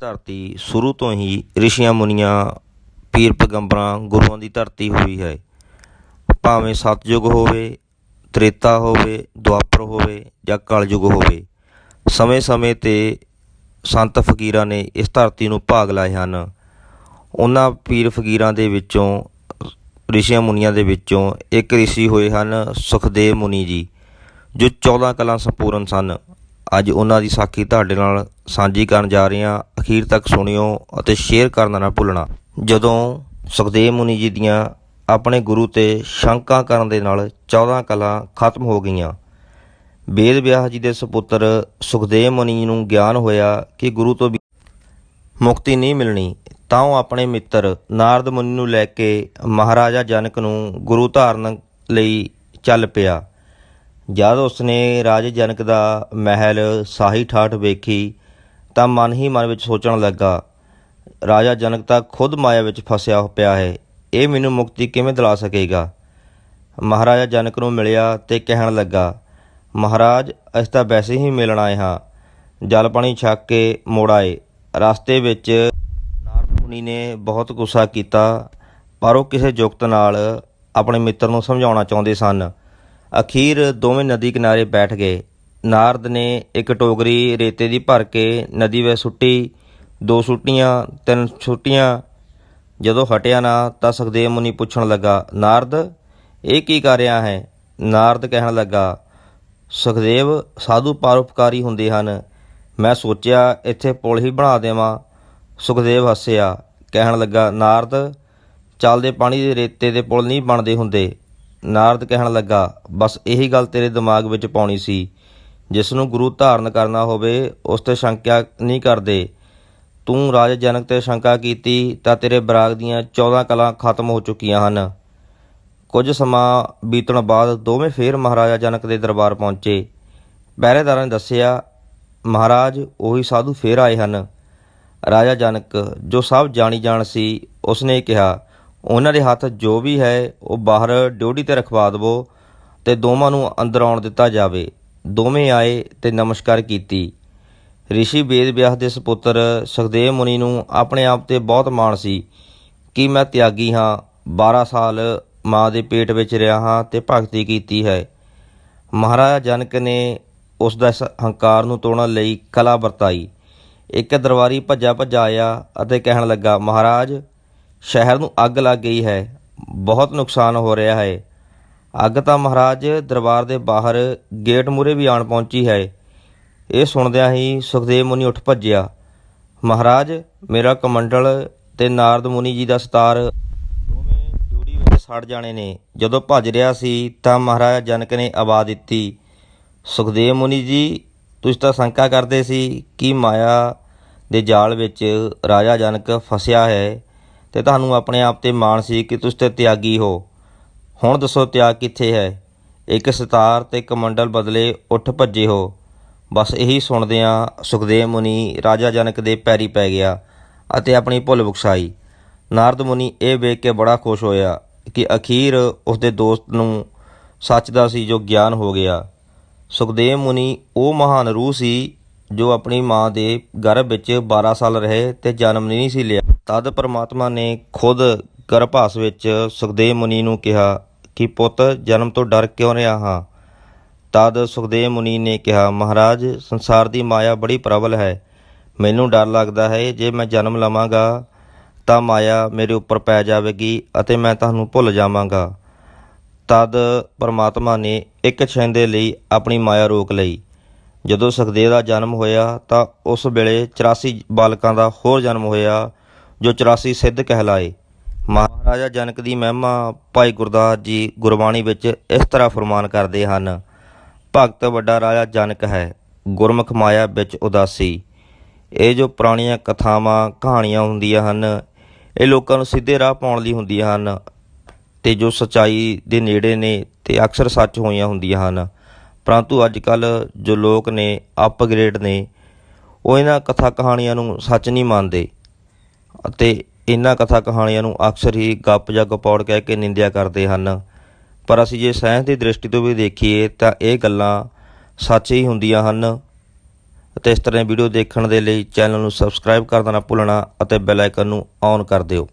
ਧਰਤੀ ਸ਼ੁਰੂ ਤੋਂ ਹੀ ਰਿਸ਼ੀਆਂ ਮੁਨੀਆਂ ਪੀਰ ਪੈਗੰਬਰਾਂ ਗੁਰੂਆਂ ਦੀ ਧਰਤੀ ਹੋਈ ਹੈ। ਭਾਵੇਂ ਸਤਜੁਗ ਹੋਵੇ, ਤ੍ਰੇਤਾ ਹੋਵੇ, ਦੁਆਪਰ ਹੋਵੇ ਜਾਂ ਕਲਯੁਗ ਹੋਵੇ, ਸਮੇਂ-ਸਮੇਂ ਤੇ ਸੰਤ ਫਕੀਰਾਂ ਨੇ ਇਸ ਧਰਤੀ ਨੂੰ ਭਾਗ ਲਾਏ ਹਨ। ਉਹਨਾਂ ਪੀਰ ਫਕੀਰਾਂ ਦੇ ਵਿੱਚੋਂ, ਰਿਸ਼ੀਆਂ ਮੁਨੀਆਂ ਦੇ ਵਿੱਚੋਂ ਇੱਕ ਰਿਸ਼ੀ ਹੋਏ ਹਨ ਸੁਖਦੇਵ ਮੁਨੀ ਜੀ, ਜੋ 14 ਕਲਾਂ ਸੰਪੂਰਨ ਸਨ। ਅੱਜ ਉਹਨਾਂ ਦੀ ਸਾਖੀ ਤੁਹਾਡੇ ਨਾਲ ਸਾਂਝੀ ਕਰਨ ਜਾ ਰਹੇ ਹਾਂ ਅਖੀਰ ਤੱਕ ਸੁਣਿਓ ਅਤੇ ਸ਼ੇਅਰ ਕਰਨਾ ਨਾ ਭੁੱਲਣਾ। ਜਦੋਂ ਸੁਖਦੇਵ ਮੁਨੀ ਜੀ ਦੀਆਂ ਆਪਣੇ ਗੁਰੂ ਤੇ ਸ਼ੰਕਾ ਕਰਨ ਦੇ ਨਾਲ 14 ਕਲਾਂ ਖਤਮ ਹੋ ਗਈਆਂ ਵੇਦ ਵਿਆਹ ਜੀ ਦੇ ਸੁਪੁੱਤਰ ਸੁਖਦੇਵ ਮੁਨੀ ਨੂੰ ਗਿਆਨ ਹੋਇਆ ਕਿ ਗੁਰੂ ਤੋਂ ਮੁਕਤੀ ਨਹੀਂ ਮਿਲਣੀ, ਤਾਂ ਉਹ ਆਪਣੇ ਮਿੱਤਰ ਨਾਰਦ ਮੁਨੀ ਨੂੰ ਲੈ ਕੇ ਮਹਾਰਾਜਾ ਜਨਕ ਨੂੰ ਗੁਰੂ ਧਾਰਨ ਲਈ ਚੱਲ ਪਿਆ। ਜਦ ਉਸਨੇ ਰਾਜੇ ਜਨਕ ਦਾ ਮਹਿਲ ਸਾਹੀ ਠਾਠ ਵੇਖੀ ਤਾਂ ਮਨ ਹੀ ਮਨ ਵਿੱਚ ਸੋਚਣ ਲੱਗਾ, ਰਾਜਾ ਜਨਕ ਤਾਂ ਖੁਦ ਮਾਇਆ ਵਿੱਚ ਫਸਿਆ ਪਿਆ ਹੈ, ਇਹ ਮੈਨੂੰ ਮੁਕਤੀ ਕਿਵੇਂ ਦਿਲਾ ਸਕੇਗਾ? ਮਹਾਰਾਜਾ ਜਨਕ ਨੂੰ ਮਿਲਿਆ ਤੇ ਕਹਿਣ ਲੱਗਾ, ਮਹਾਰਾਜ, ਅਸੀਂ ਤਾਂ ਵੈਸੇ ਹੀ ਮਿਲਣ ਆਏ ਹਾਂ। ਜਲ ਪਾਣੀ ਛੱਕ ਕੇ ਮੁੜ ਆਏ। ਰਸਤੇ ਵਿੱਚ ਨਾਰਦ ਮੁਨੀ ਨੇ ਬਹੁਤ ਗੁੱਸਾ ਕੀਤਾ, ਪਰ ਉਹ ਕਿਸੇ ਜੁਗਤ ਨਾਲ ਆਪਣੇ ਮਿੱਤਰ ਨੂੰ ਸਮਝਾਉਣਾ ਚਾਹੁੰਦੇ ਸਨ। ਅਖੀਰ ਦੋਵੇਂ ਨਦੀ ਕਿਨਾਰੇ ਬੈਠ ਗਏ। ਨਾਰਦ ਨੇ ਇੱਕ ਟੋਕਰੀ ਰੇਤੇ ਦੀ ਭਰ ਕੇ ਨਦੀ ਵਿੱਚ ਸੁੱਟੀ। ਦੋ ਸੁੱਟੀਆਂ, ਤਿੰਨ ਛੁੱਟੀਆਂ ਜਦੋਂ ਹਟਿਆ ਨਾ ਤਾਂ ਸੁਖਦੇਵ ਮੁਨੀ ਪੁੱਛਣ ਲੱਗਾ, ਨਾਰਦ, ਇਹ ਕੀ ਕਰ ਰਿਹਾ ਹੈ? ਨਾਰਦ ਕਹਿਣ ਲੱਗਾ, ਸੁਖਦੇਵ ਸਾਧੂ ਪਰਉਪਕਾਰੀ ਹੁੰਦੇ ਹਨ। ਮੈਂ ਸੋਚਿਆ, ਇੱਥੇ ਪੁਲ ਹੀ ਬਣਾ ਦੇਵਾਂ। ਸੁਖਦੇਵ ਹੱਸਿਆ, ਕਹਿਣ ਲੱਗਾ, ਨਾਰਦ ਚੱਲਦੇ ਪਾਣੀ ਦੇ ਰੇਤੇ ਦੇ ਪੁਲ ਨਹੀਂ ਬਣਦੇ ਹੁੰਦੇ। ਨਾਰਦ ਕਹਿਣ ਲੱਗਾ, ਬਸ ਇਹੀ ਗੱਲ ਤੇਰੇ ਦਿਮਾਗ ਵਿੱਚ ਪਾਉਣੀ ਸੀ। ਜਿਸ ਨੂੰ ਗੁਰੂ ਧਾਰਨ ਕਰਨਾ ਹੋਵੇ, ਉਸ ਤੇ ਸ਼ੰਕਾ ਨਹੀਂ ਕਰਦੇ। ਤੂੰ ਰਾਜਾ ਜਨਕ ਤੇ ਸ਼ੰਕਾ ਕੀਤੀ, ਤਾਂ ਤੇਰੇ ਬਰਾਗ ਦੀਆਂ 14 ਕਲਾਂ ਖਤਮ ਹੋ ਚੁੱਕੀਆਂ ਹਨ। ਕੁਝ ਸਮਾਂ ਬੀਤਣ ਬਾਅਦ ਦੋਵੇਂ ਫੇਰ ਮਹਾਰਾਜਾ ਜਨਕ ਦੇ ਦਰਬਾਰ ਪਹੁੰਚੇ। ਪਹਿਰੇਦਾਰਾਂ ਨੇ ਦੱਸਿਆ, ਮਹਾਰਾਜ, ਉਹੀ ਸਾਧੂ ਫੇਰ ਆਏ ਹਨ। ਰਾਜਾ ਜਨਕ, ਜੋ ਸਭ ਜਾਣੀ ਜਾਣ ਸੀ, ਉਸਨੇ ਕਿਹਾ, ਉਹਨਾਂ ਦੇ ਹੱਥ ਜੋ ਵੀ ਹੈ, ਉਹ ਬਾਹਰ ਡਿਊਟੀ ਤੇ ਰਖਵਾ ਦੇਵੋ ਤੇ ਦੋਵਾਂ ਨੂੰ ਅੰਦਰ ਆਉਣ ਦਿੱਤਾ ਜਾਵੇ। ਦੋਵੇਂ ਆਏ ਤੇ ਨਮਸਕਾਰ ਕੀਤੀ। ਰਿਸ਼ੀ ਵੇਦ ਵਿਆਸ ਦੇ ਸੁਪੁੱਤਰ ਸੁਖਦੇਵ ਮੁਨੀ ਨੂੰ ਆਪਣੇ ਆਪ ਤੇ ਬਹੁਤ ਮਾਣ ਸੀ ਕਿ ਮੈਂ ਤਿਆਗੀ ਹਾਂ 12 ਸਾਲ ਮਾਂ ਦੇ ਪੇਟ ਵਿੱਚ ਰਿਹਾ ਹਾਂ ਤੇ ਭਗਤੀ ਕੀਤੀ ਹੈ। ਮਹਾਰਾਜਾ ਜਨਕ ਨੇ ਉਸ ਦਾ ਹੰਕਾਰ ਨੂੰ ਤੋੜਨ ਲਈ ਕਲਾ ਵਰਤਾਈ। ਇੱਕ ਦਰਬਾਰੀ ਭੱਜਾ ਭੱਜਾ ਆਇਆ ਅਤੇ ਕਹਿਣ ਲੱਗਾ, ਮਹਾਰਾਜ, ਸ਼ਹਿਰ ਨੂੰ ਅੱਗ ਲੱਗ ਗਈ ਹੈ, ਬਹੁਤ ਨੁਕਸਾਨ ਹੋ ਰਿਹਾ ਹੈ। ਅੱਗ ਤਾਂ ਮਹਾਰਾਜ ਦਰਬਾਰ ਦੇ ਬਾਹਰ ਗੇਟ ਮੂਰੇ ਵੀ ਆਣ ਪਹੁੰਚੀ ਹੈ। ਇਹ ਸੁਣਦਿਆਂ ਹੀ ਸੁਖਦੇਵ ਮੁਨੀ ਉੱਠ ਭੱਜਿਆ। ਮਹਾਰਾਜ, ਮੇਰਾ ਕਮੰਡਲ ਤੇ ਨਾਰਦ ਮੁਨੀ ਜੀ ਦਾ ਸਤਾਰ ਦੋਵੇਂ ਜੋੜੀ ਵਿੱਚ ਸੜ ਜਾਣੇ ਨੇ। ਜਦੋਂ ਭੱਜ ਰਿਹਾ ਸੀ ਤਾਂ ਮਹਾਰਾਜਾ ਜਨਕ ਨੇ ਆਵਾਜ਼ ਦਿੱਤੀ, ਸੁਖਦੇਵ ਮੁਨੀ ਜੀ, ਤੁਸੀਂ ਤਾਂ ਸ਼ੰਕਾ ਕਰਦੇ ਸੀ ਕਿ ਮਾਇਆ ਦੇ ਜਾਲ ਵਿੱਚ ਰਾਜਾ ਜਨਕ ਫਸਿਆ ਹੈ ਤੇ ਤੁਹਾਨੂੰ ਆਪਣੇ ਆਪ ਤੇ ਮਾਣ ਸੀ ਕਿ ਤੁਸੀਂ ਤੇ ਤਿਆਗੀ ਹੋ। ਹੁਣ ਦੱਸੋ ਤਿਆਗ ਕਿੱਥੇ ਹੈ? ਇੱਕ ਸਿਤਾਰ ਤੇ ਕਮੰਡਲ ਬਦਲੇ ਉੱਠ ਭੱਜੇ ਹੋ। ਬਸ ਇਹੀ ਸੁਣਦਿਆਂ ਸੁਖਦੇਵ ਮੁਨੀ ਰਾਜਾ ਜਨਕ ਦੇ ਪੈਰੀ ਪੈ ਗਿਆ ਅਤੇ ਆਪਣੀ ਭੁੱਲ ਬਖਸ਼ਾਈ। ਨਾਰਦ ਮੁਨੀ ਇਹ ਵੇਖ ਕੇ ਬੜਾ ਖੁਸ਼ ਹੋਇਆ ਕਿ ਅਖੀਰ ਉਸਦੇ ਦੋਸਤ ਨੂੰ ਸੱਚ ਦਾ ਸੀ ਜੋ ਗਿਆਨ ਹੋ ਗਿਆ। ਸੁਖਦੇਵ ਮੁਨੀ ਉਹ ਮਹਾਨ ਰੂਹ ਸੀ ਜੋ ਆਪਣੀ ਮਾਂ ਦੇ ਗਰਭ ਵਿੱਚ 12 ਸਾਲ ਰਹੇ ਤੇ ਜਨਮ ਨਹੀਂ ਸੀ ਲਿਆ। ਤਦ ਪਰਮਾਤਮਾ ਨੇ ਖੁਦ ਗਰਭਾਸ ਵਿੱਚ ਸੁਖਦੇਵ ਮੁਨੀ ਨੂੰ ਕਿਹਾ ਕਿ ਪੁੱਤ, ਜਨਮ ਤੋਂ ਡਰ ਕਿਉਂ ਰਿਹਾ ਹਾਂ? ਤਦ ਸੁਖਦੇਵ ਮੁਨੀ ਨੇ ਕਿਹਾ, ਮਹਾਰਾਜ, ਸੰਸਾਰ ਦੀ ਮਾਇਆ ਬੜੀ ਪ੍ਰਬਲ ਹੈ। ਮੈਨੂੰ ਡਰ ਲੱਗਦਾ ਹੈ, ਜੇ ਮੈਂ ਜਨਮ ਲਵਾਂਗਾ, ਤਾਂ ਮਾਇਆ ਮੇਰੇ ਉੱਪਰ ਪੈ ਜਾਵੇਗੀ ਅਤੇ ਮੈਂ ਤੁਹਾਨੂੰ ਭੁੱਲ ਜਾਵਾਂਗਾ। ਤਦ ਪਰਮਾਤਮਾ ਨੇ ਇੱਕ ਛਿੰਦੇ ਲਈ ਆਪਣੀ ਮਾਇਆ ਰੋਕ ਲਈ। ਜਦੋਂ ਸੁਖਦੇਵ ਦਾ ਜਨਮ ਹੋਇਆ, ਤਾਂ ਉਸ ਵੇਲੇ 84 ਬਾਲਕਾਂ ਦਾ ਹੋਰ ਜਨਮ ਹੋਇਆ, ਜੋ 84 ਸਿੱਧ ਕਹਿਲਾਏ। ਮਹਾਰਾਜਾ ਜਨਕ ਦੀ ਮਹਿਮਾ ਭਾਈ ਗੁਰਦਾਸ ਜੀ ਗੁਰਬਾਣੀ ਵਿੱਚ ਇਸ ਤਰ੍ਹਾਂ ਫਰਮਾਨ ਕਰਦੇ ਹਨ, ਭਗਤ ਵੱਡਾ ਰਾਜਾ ਜਨਕ ਹੈ, ਗੁਰਮੁਖ ਮਾਇਆ ਵਿੱਚ ਉਦਾਸੀ। ਇਹ ਜੋ ਪੁਰਾਣੀਆਂ ਕਥਾਵਾਂ, ਕਹਾਣੀਆਂ ਹੁੰਦੀਆਂ ਹਨ, ਇਹ ਲੋਕਾਂ ਨੂੰ ਸਿੱਧੇ ਰਾਹ ਪਾਉਣ ਲਈ ਹੁੰਦੀਆਂ ਹਨ ਤੇ ਜੋ ਸਚਾਈ ਦੇ ਨੇੜੇ ਨੇ ਤੇ ਅਕਸਰ ਸੱਚ ਹੋਈਆਂ ਹੁੰਦੀਆਂ ਹਨ। ਪਰੰਤੂ ਅੱਜ ਕੱਲ ਜੋ ਲੋਕ ਨੇ, ਅਪਗ੍ਰੇਡ ਨੇ, ਉਹ ਇਹਨਾਂ ਕਥਾ ਕਹਾਣੀਆਂ ਨੂੰ ਸੱਚ ਨਹੀਂ ਮੰਨਦੇ ਅਤੇ ਇਹਨਾਂ ਕਥਾ ਕਹਾਣੀਆਂ ਨੂੰ ਅਕਸਰ ਹੀ ਗੱਪ ਜਾਂ ਗਪੌੜ ਕਹਿ ਕੇ ਨਿੰਦਿਆ ਕਰਦੇ ਹਨ। ਪਰ ਅਸੀਂ ਜੇ ਸਾਇੰਸ ਦੀ ਦ੍ਰਿਸ਼ਟੀ ਤੋਂ ਵੀ ਦੇਖੀਏ ਤਾਂ ਇਹ ਗੱਲਾਂ ਸੱਚ ਹੀ ਹੁੰਦੀਆਂ ਹਨ। ਅਤੇ ਇਸ ਤਰ੍ਹਾਂ ਵੀਡੀਓ ਦੇਖਣ ਦੇ ਲਈ ਚੈਨਲ ਨੂੰ ਸਬਸਕ੍ਰਾਈਬ ਕਰਨਾ ਨਾ ਭੁੱਲਣਾ ਅਤੇ ਬੈਲ ਆਈਕਨ ਨੂੰ ਔਨ ਕਰ ਦਿਓ।